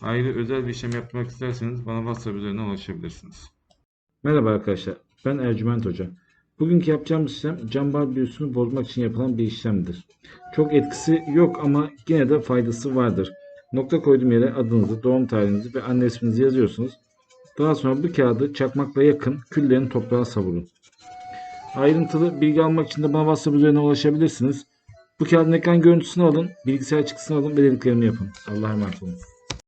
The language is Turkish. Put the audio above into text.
Ayrı özel bir işlem yapmak isterseniz bana WhatsApp üzerinden ulaşabilirsiniz. Merhaba arkadaşlar, ben Ercüment Hoca. Bugünkü yapacağımız işlem cam büyüsünü bozmak için yapılan bir işlemdir. Çok etkisi yok ama yine de faydası vardır. Nokta koyduğum yere adınızı, doğum tarihinizi ve anne isminizi yazıyorsunuz. Daha sonra bu kağıdı çakmakla yakın, küllerini toprağa savurun. Ayrıntılı bilgi almak için de bana WhatsApp üzerinden ulaşabilirsiniz. Bu kağıdın ekran görüntüsünü alın, bilgisayar çıktısını alın ve dediklerimi yapın. Allah'a emanet olun.